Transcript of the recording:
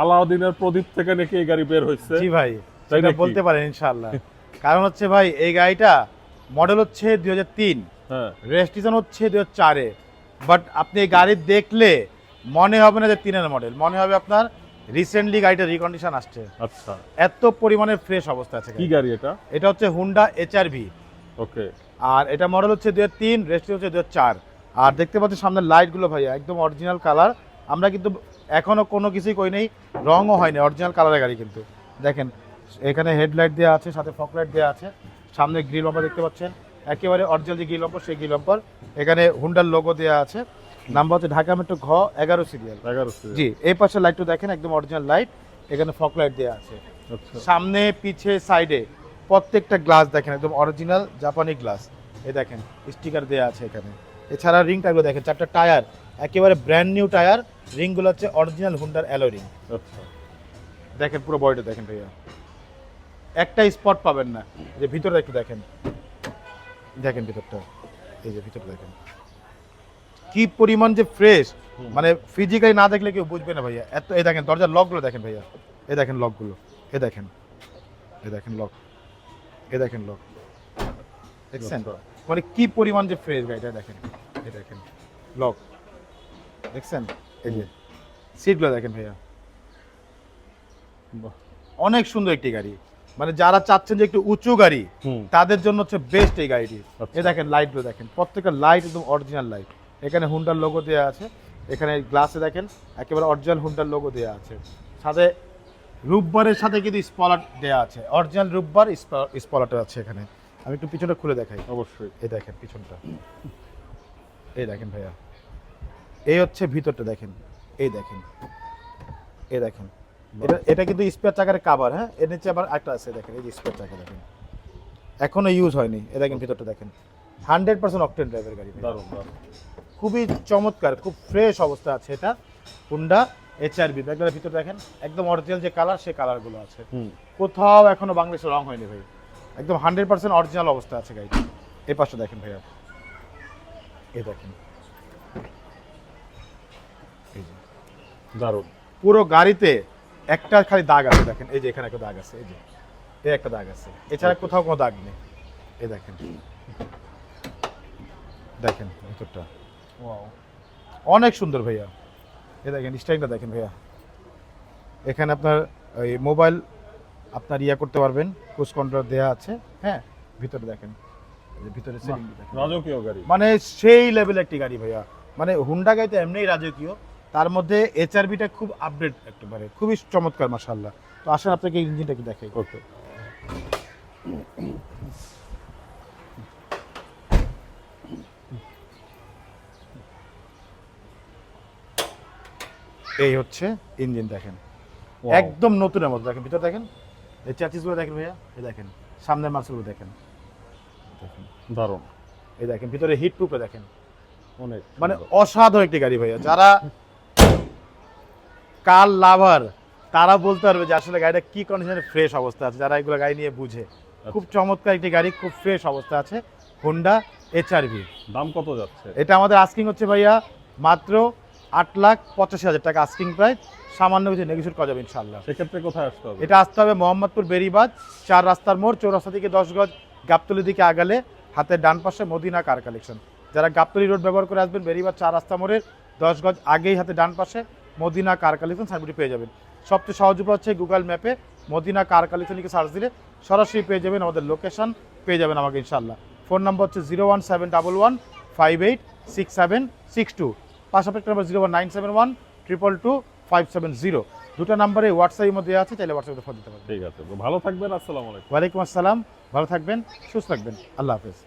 আলাউদ্দিনের প্রদীপ থেকে নাকি এই গাড়ি বের হয়েছে? জি ভাই সেটা বলতে পারেন ইনশাআল্লাহ। কারণ হচ্ছে ভাই এই গাড়িটা মডেল হচ্ছে দুই হাজার তিন হ্যাঁ। রেজিস্ট্রেশন হচ্ছে দুই হাজার চারে। বাট আপনি এই গাড়ি দেখলে মনে হবে না যে তিনের মডেল মনে হবে আপনার রিসেন্টলি গাড়িটা রিকন্ডিশন আসছে। আচ্ছা। এত পরিমাণে ফ্রেশ অবস্থা আছে কি গাড়ি। এটা? এটা হচ্ছে হুন্ডা এইচআরভি ওকে। আর এটা মডেল হচ্ছে দুই হাজার তিন রেজিস্ট্রেশন হচ্ছে দুই হাজার চার। আর দেখতে পাচ্ছেন সামনের লাইটগুলো ভাইয়া একদম অরিজিনাল কালার আমরা কিন্তু এখনও কোনো কিছুই কই নেই রঙও হয়নি অরিজিনাল কালারের গাড়ি কিন্তু। দেখেন এখানে হেডলাইট দেওয়া আছে সাথে ফকলাইট দেওয়া আছে সামনে গ্রিল বাম্পার দেখতে পাচ্ছেন। একেবারে অরিজিনাল যে গ্রিল বাম্পার সেই গ্রিল বাম্পার এখানে হুন্ডার লোগো দেওয়া আছে। নাম্বার হচ্ছে ঢাকা মেট্রো ঘ এগারো সিরিয়াল এগারো জি এই পাশে লাইটটা দেখেন একদম অরিজিনাল লাইট এখানে ফকলাইট দেওয়া আছে। আচ্ছা। সামনে পিছে সাইডে প্রত্যেকটা গ্লাস দেখেন একদম অরিজিনাল জাপানি গ্লাস এই দেখেন স্টিকার দেওয়া আছে এখানে। এছাড়া রিং টায়ারগুলো দেখেন চারটা টায়ার একেবারে ব্র্যান্ড নিউ টায়ার রিংগুলো হচ্ছে অরিজিনাল হুন্ডার অ্যালো রিং আচ্ছা। দেখেন পুরো বডিটা দেখেন ভাইয়া। একটা স্পট পাবেন না। যে ভিতরে একটু দেখেন। দেখেন ভিতরটা। এই যে ভিতরটা দেখেন। কি পরিমাণ যে ফ্রেশ মানে ফিজিক্যালি না দেখলে কেউ বুঝবে না ভাইয়া। এত এই দেখেন দরজার লকগুলো দেখেন ভাইয়া। এই দেখেন লকগুলো এ দেখেন। এ দেখেন লক এ দেখেন লক দেখছেন? আচ্ছা। মানে কি পরিমাণ যে ফ্রেশ গাড়িটা দেখেন। এই দেখেন। লক দেখছেন? এই যে সিটগুলো দেখেন ভাইয়া। বাহ। অনেক সুন্দর একটি গাড়ি। মানে যারা চাচ্ছেন যে একটু উঁচু গাড়ি তাদের জন্য হচ্ছে বেস্ট এই গাড়িটি। এ এই দেখেন লাইটগুলো দেখেন প্রত্যেকটা লাইট একদম অরিজিনাল লাইট এখানে হুন্ডার লোগো দেওয়া আছে এখানে গ্লাসে দেখেন একেবারে অরিজিনাল হুন্ডার লোগো দেওয়া আছে। সাথে রূপবারের সাথে কিন্তু স্পলার দেওয়া আছে। অরিজিনাল রূপবার স্পলারটা আছে এখানে। আমি একটু পিছনটা খুলে দেখাই। অবশ্যই। এই দেখেন পিছনটা। এই দেখেন ভাইয়া। এই হচ্ছে ভিতরটা দেখেন এই দেখেন এই দেখেন। এটা এটা কিন্তু স্পেয়ার চাকার কাভার হ্যাঁ? এর নিচে আবার একটা আছে দেখেন এই যে স্পেয়ার চাকা দেখেন। এখনও ইউজ হয়নি এ দেখেন ভিতরটা দেখেন। হান্ড্রেড পার্সেন্ট অকটেন ড্রাইভের গাড়ি খুবই চমৎকার খুব ফ্রেশ অবস্থা আছে এটা। হুন্ডা এইচআরবি ব্যাগটার ভিতর দেখেন একদম অরিজিনাল যে কালার সেই কালারগুলো আছে। কোথাও এখনও বাংলাদেশে রং হয়নি ভাই। একদম হান্ড্রেড পার্সেন্ট অরিজিনাল অবস্থা আছে গাড়িটা। এই পাশে দেখেন ভাইয়া। এই দেখেন। দারুণ। পুরো গাড়িতে একটা খালি দাগ আছে দেখেন। এই যে এখানে একটা দাগ আছে এই যে এই একটা দাগ আছে। এছাড়া কোথাও কোনো দাগ নেই। এই দেখেন। দেখেন ভিতরটা। অনেক সুন্দর ভাইয়া। এই দেখেন স্টাইলটা দেখেন ভাইয়া। এখানে আপনার ওই মোবাইল আপনার ইয়া করতে পারবেন ক্রুজ কন্ট্রোল দেওয়া আছে। হ্যাঁ ভিতরে দেখেন। এই যে ভিতরে রাজকীয় গাড়ি। মানে সেই লেভেল একটি গাড়ি ভাইয়া। মানে হুন্ডা গাড়ি তো এমনিই রাজকীয়। তার মধ্যে এইচআরবিটা খুব আপডেট একেবারে। খুবই চমৎকার মাসাল্লাহ তো আসেন আপনাকে ইঞ্জিনটা কি দেখাই। ওকে। এই হচ্ছে ইঞ্জিন দেখেন। একদম নতুনের মতো দেখেন ভিতরে দেখেন। এই চাচিসগুলো দেখেন ভাইয়া এই দেখেন সামনের মার্সেলগুলো দেখেন। দেখেন। দারুণ। এই দেখেন ভিতরে হিট প্রুফে দেখেন। অনেক মানে অসাধারণ একটি গাড়ি ভাইয়া। যারা কার লাভার তারা বলতে পারবে যে আসলে গাড়িটা কি কন্ডিশনে ফ্রেশ অবস্থা আছে যারা এগুলো গাড়ি নিয়ে বুঝে। খুব চমৎকার একটি গাড়ি খুব ফ্রেশ অবস্থা আছে হোন্ডা এইচআরভি দাম কত যাচ্ছে? এটা আমাদের আস্কিং হচ্ছে ভাইয়া মাত্র আট লাখ পঁচাশি হাজার টাকা আস্কিং প্রাইস সামান্য কিছু নেগোসিয়েট করা যাবে ইনশাল্লাহ সেক্ষেত্রে কোথায় আসতে হবে? এটা আসতে হবে মোহাম্মদপুর বেরিবাদ চার রাস্তার মোড় চৌরাস্তা থেকে দশ গজ গাবতলি দিকে আগালে হাতের ডান পাশে মদিনা কার কালেকশন যারা গাবতলি রোড ব্যবহার করে আসবেন বেরিবাদ চার রাস্তা মোড়ের দশ গজ আগেই হাতে ডান পাশে মদিনা কার কালেকশন সাইনবোর্ডটি পেয়ে যাবেন। সবচেয়ে সহজ উপায় হচ্ছে গুগল ম্যাপে মদিনা কার কালেকশন লিখে সার্চ দিলে সরাসরি পেয়ে যাবেন আমাদের লোকেশন পেয়ে যাবেন আমাকে ইনশাল্লাহ ফোন নাম্বার হচ্ছে zero one seven double one five eight six seven six two পাশাপাশি number zero one nine seven one triple two five seven zero দুটো নাম্বারে হোয়াটসঅ্যাপের মধ্যে আছে চাইলে হোয়াটসঅ্যাপে ফোন দিতে পারবেন। ঠিক আছে ভালো থাকবেন আসসালামু আলাইকুম। ওয়ালাইকুম আসসালাম ভালো থাকবেন সুস্থ থাকবেন। আল্লাহ হাফেজ।